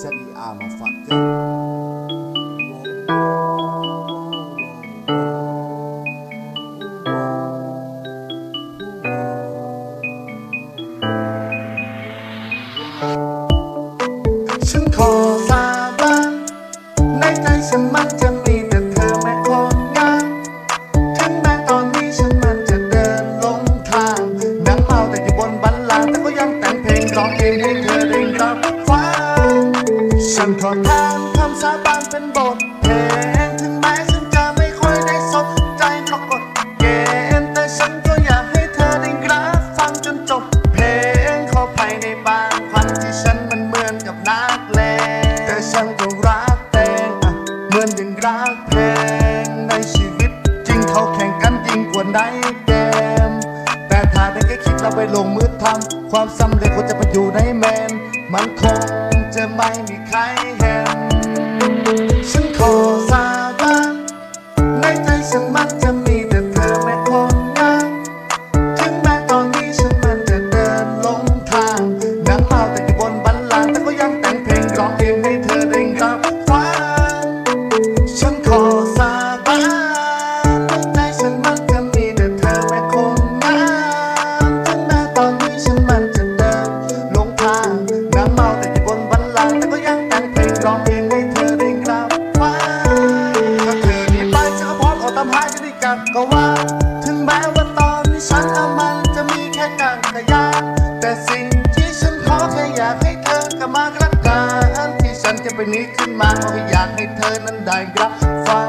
Z E R มาฝากเจอฉันขอสาบานในใจฉันมันจะมีแต่เธอแม่คนงามถึงแม้ตอนนี้ฉันมันจะเดินลงทางนั่งเมาแต่อยู่บนบันลังก์แต่ก็ยังแต่งเพลงร้องเองให้เธอได้รับฟัง ฉันขอแทนคำสาบานเป็นบทเพลงถึงแม้ฉันจะไม่ค่อยได้สนใจเพราะกฎเกณฑ์แต่ฉันก็อยากให้เธอได้รับฟังจนจบเพลงเข้าไปในบางพันที่ฉันมันเหมือนกับนักเลงแต่ฉันก็รักเพลงอะเหมือนอย่างรักเพลงในชีวิตจริงเขาแข่งกันยิ่งกว่าในเกมแต่ถ้าได้แค่คิดแล้วไปลงมือทำความสำเร็จควรจะไปอยู่ในแมนมันคง จะไจักรว่าถึงแม้ว่าตอนนี้ฉันและมันจะมีแค่กันขยานแต่สิ่งที่ฉันขอแค่อยากให้เธอกลับมารักกันที่ฉันจะไปนี้ขึ้นมาก็อยากให้เธอนั้นได้รับฟัง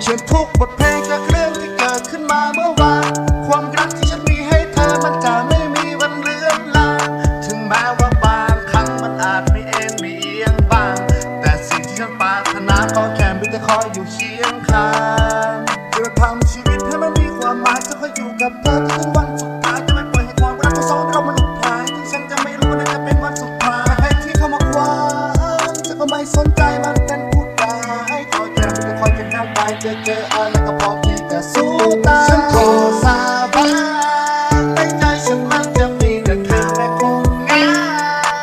เขียนทุกบทเพลงจากเรื่องที่เกิดขึ้นมาเมื่อวานความรักที่ฉันมีให้เธอมันจะไม่มีวันเลือนลางถึงแม้ว่าบางครั้งมันอาจไม่เอ็นไม่เอียงบ้างแต่สิ่งที่ฉันปรารถนาก็แค่มีแต่คอยอยู่เคียงข้าง อยู่กับเธอจนวันสุดท้ายจะไม่ปล่อยให้ความรักของสองเรามันหลุดพายที่ฉันจะไม่รู้ว่านั่นจะเป็นวันสุดท้ายให้ที่เข้ามาคว้าฉันก็ไม่สนใจมันเป็นผู้ใดคอยแค่ไม่ได้คอยแค่นั่งไปเจอเจออะไรก็พอที่จะสู้ตายฉันขอสาบานในใจฉันมันจะมีแต่เธอแม่คงงา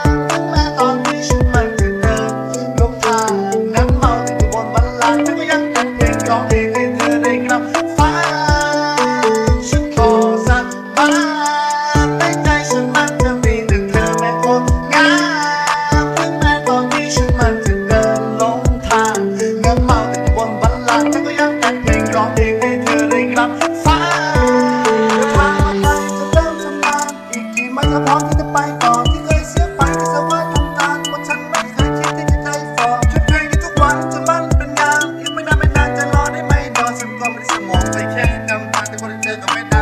มถึงแม้ตอนนี้ฉันมันจะเดินหลงทางนั่งเมาแต่อยู่บนบันลังก์แต่ก็ยังแต่งเพลงร้องเพลง แต่ค